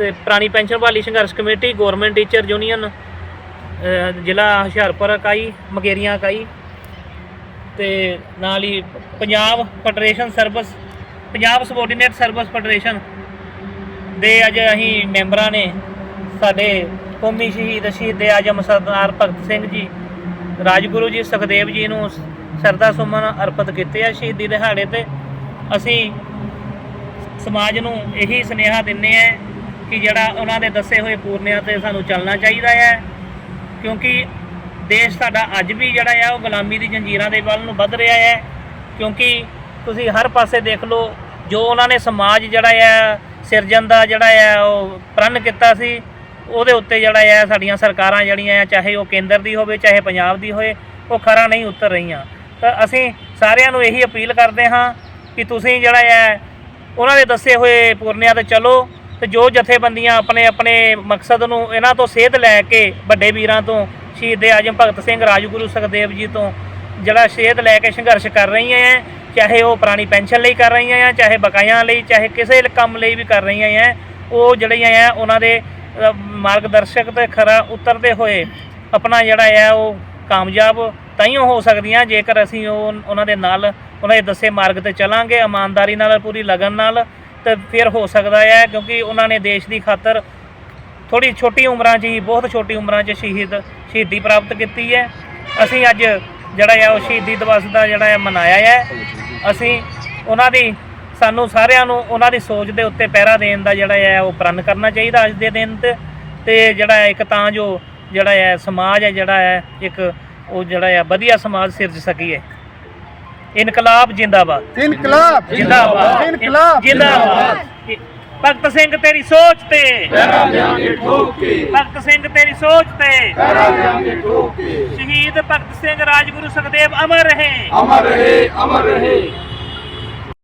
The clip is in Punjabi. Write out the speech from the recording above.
ਤੇ ਪੁਰਾਣੀ ਪੈਨਸ਼ਨ ਬਹਾਲੀ ਸੰਘਰਸ਼ ਕਮੇਟੀ ਗਵਰਨਮੈਂਟ ਟੀਚਰ ਯੂਨੀਅਨ ਜ਼ਿਲ੍ਹਾ ਹੁਸ਼ਿਆਰਪੁਰ ਇਕਾਈ ਮੁਕੇਰੀਆਂ ਇਕਾਈ ਤੇ ਨਾਲ ਹੀ Punjab federation service, Punjab subordinate service federation ਦੇ ਅੱਜ ਅਸੀਂ ਮੈਂਬਰਾਂ ਨੇ ਸਾਡੇ ਕੌਮੀ ਸ਼ਹੀਦ ਸ਼ਹੀਦ ਆਜਮ ਸਰਦਾਰ ਭਗਤ ਸਿੰਘ ਜੀ, ਰਾਜਗੁਰੂ ਜੀ, ਸੁਖਦੇਵ ਜੀ ਨੂੰ ਸਰਦਾ ਸੁਮਨ ਅਰਪਿਤ ਕੀਤੇ ਆ ਸ਼ਹੀਦੀ ਦਿਹਾੜੇ ਤੇ। ਅਸੀਂ ਸਮਾਜ ਨੂੰ ਇਹੀ ਸੁਨੇਹਾ ਦਿੰਨੇ ਆ ਕਿ ਜਿਹੜਾ ਉਹਨਾਂ ਦੇ ਦੱਸੇ ਹੋਏ ਪੂਰਨਿਆਂ ਤੇ ਸਾਨੂੰ ਚੱਲਣਾ ਚਾਹੀਦਾ ਹੈ, ਕਿਉਂਕਿ ਦੇਸ਼ ਸਾਡਾ ਅੱਜ ਵੀ ਜਿਹੜਾ ਹੈ ਉਹ ਗੁਲਾਮੀ ਦੀ ਜੰਜੀਰਾਂ ਦੇ ਵੱਲ ਨੂੰ ਵੱਧ ਰਿਹਾ ਹੈ। ਕਿਉਂਕਿ ਤੁਸੀਂ ਹਰ ਪਾਸੇ ਦੇਖ ਲਓ, ਜੋ ਉਹਨਾਂ ਨੇ ਸਮਾਜ ਜਿਹੜਾ ਹੈ ਸਿਰਜਣ ਦਾ ਜਿਹੜਾ ਹੈ ਉਹ ਪ੍ਰਣ ਕੀਤਾ ਸੀ, ਉਹਦੇ ਉੱਤੇ ਜਿਹੜਾ ਹੈ ਸਾਡੀਆਂ ਸਰਕਾਰਾਂ ਜਿਹੜੀਆਂ ਆ, ਚਾਹੇ ਉਹ ਕੇਂਦਰ ਦੀ ਹੋਵੇ, ਚਾਹੇ ਪੰਜਾਬ ਦੀ ਹੋਵੇ, ਉਹ ਖਰਾ ਨਹੀਂ ਉਤਰ ਰਹੀਆਂ। ਤਾਂ ਅਸੀਂ ਸਾਰਿਆਂ ਨੂੰ ਇਹੀ ਅਪੀਲ ਕਰਦੇ ਹਾਂ ਕਿ ਤੁਸੀਂ ਜਿਹੜਾ ਹੈ ਉਹਨਾਂ ਦੇ ਦੱਸੇ ਹੋਏ ਪੂਰਨਿਆਂ ਤੇ ਚਲੋ ਤੇ ਜੋ ਜਥੇਬੰਦੀਆਂ ਆਪਣੇ ਆਪਣੇ ਮਕਸਦ ਨੂੰ ਇਹਨਾਂ ਤੋਂ ਸੇਧ ਲੈ ਕੇ ਵੱਡੇ ਵੀਰਾਂ ਤੋਂ, ਸ਼ਹੀਦ ਆਜਮ ਭਗਤ ਸਿੰਘ, ਰਾਜਗੁਰੂ ਸੁਖਦੇਵ ਜੀ ਤੋਂ ਜਿਹੜਾ ਸੇਧ ਲੈ ਕੇ ਸੰਘਰਸ਼ ਕਰ ਰਹੀਆਂ ਹੈ ਚਾਹੇ ਉਹ ਪੁਰਾਣੀ ਪੈਨਸ਼ਨ ਲਈ ਕਰ ਰਹੀਆਂ ਹੈ ਚਾਹੇ ਬਕਾਇਆਂ ਲਈ, ਚਾਹੇ ਕਿਸੇ ਕੰਮ ਲਈ ਵੀ ਕਰ ਰਹੀਆਂ ਹੈ ਉਹ ਜਿਹੜੀਆਂ ਹੈ ਉਹਨਾਂ ਦੇ ਮਾਰਗਦਰਸ਼ਕ ਤੇ ਖਰਾ ਉਤਰਦੇ ਹੋਏ ਆਪਣਾ ਜਿਹੜਾ ਹੈ ਉਹ ਕਾਮਯਾਬ ਤਾਈਓ ਹੋ ਸਕਦੀਆਂ, ਜੇਕਰ ਅਸੀਂ ਉਹ, ਉਹਨਾਂ ਦੇ ਨਾਲ, ਉਹਨਾਂ ਦੇ ਦੱਸੇ ਮਾਰਗ ਤੇ ਚੱਲਾਂਗੇ, ਇਮਾਨਦਾਰੀ ਨਾਲ, ਪੂਰੀ ਲਗਨ ਨਾਲ ਤੇ ਫਿਰ ਹੋ ਸਕਦਾ ਹੈ, ਕਿਉਂਕਿ ਉਹਨਾਂ ਨੇ ਦੇਸ਼ ਦੀ ਖਾਤਰ ਥੋੜੀ ਛੋਟੀ ਉਮਰਾਂ 'ਚ ਹੀ, ਬਹੁਤ ਛੋਟੀ ਉਮਰਾਂ 'ਚ ਸ਼ਹੀਦ, ਸ਼ਹੀਦੀ ਪ੍ਰਾਪਤ ਕੀਤੀ ਹੈ। ਅਸੀਂ ਅੱਜ ਜਿਹੜਾ ਹੈ, ਉਹ ਸ਼ਹੀਦੀ ਦਿਵਸ ਦਾ ਜਿਹੜਾ ਹੈ, ਮਨਾਇਆ ਹੈ। ਅਸੀਂ ਉਹਨਾਂ ਦੀ, ਸਾਨੂੰ ਸਾਰਿਆਂ ਨੂੰ ਉਹਨਾਂ ਦੀ ਸੋਚ ਦੇ ਉੱਤੇ ਪਹਿਰਾ ਦੇਣ ਦਾ ਜਿਹੜਾ ਹੈ, ਉਹ ਪ੍ਰਣ ਕਰਨਾ ਚਾਹੀਦਾ ਅੱਜ ਦੇ ਦਿਨ ਤੇ। ਤੇ ਜਿਹੜਾ ਹੈ, ਇੱਕ ਤਾਂ ਜੋ ਜਿਹੜਾ ਹੈ, ਸਮਾਜ ਹੈ, ਜਿਹੜਾ ਹੈ, ਇੱਕ ਉਹ ਜਿਹੜਾ ਹੈ, ਵਧੀਆ ਸਮਾਜ ਸਿਰਜ ਸਕੀਏ। ਇਨਕਲਾਬ ਜਿੰਦਾਬਾਦ। ਇਨਕਲਾਬ। ਜਿੰਦਾਬਾਦ। ਇਨਕਲਾਬ। ਜਿੰਦਾਬਾਦ। ਭਗਤ ਸਿੰਘ ਤੇਰੀ ਸੋਚ ਤੇ। ਲਹਿਰਾ ਦਿਆਂਗੇ ਠੋਕ ਕੇ। ਭਗਤ ਸਿੰਘ ਤੇਰੀ ਸੋਚ ਤੇ। ਲਹਿਰਾ ਦਿਆਂਗੇ ਠੋਕ ਕੇ। ਸ਼ਹੀਦ ਭਗਤ ਸਿੰਘ ਰਾਜਗੁਰੂ ਸੁਖਦੇਵ ਅਮਰ ਰਹੇ। ਅਮਰ ਰਹੇ ਅਮਰ ਰਹੇ।